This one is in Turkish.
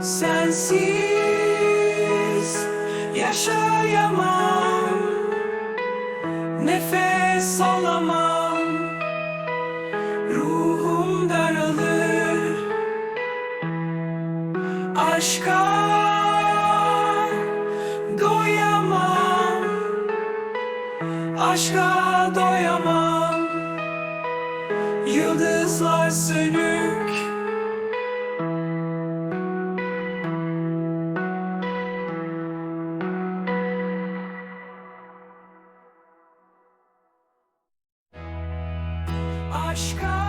Sensiz yaşayamam. Nefes alamam. Ruhum daralır. Aşka doyamam. Aşka doyamam. Yıldızlar sönür. başka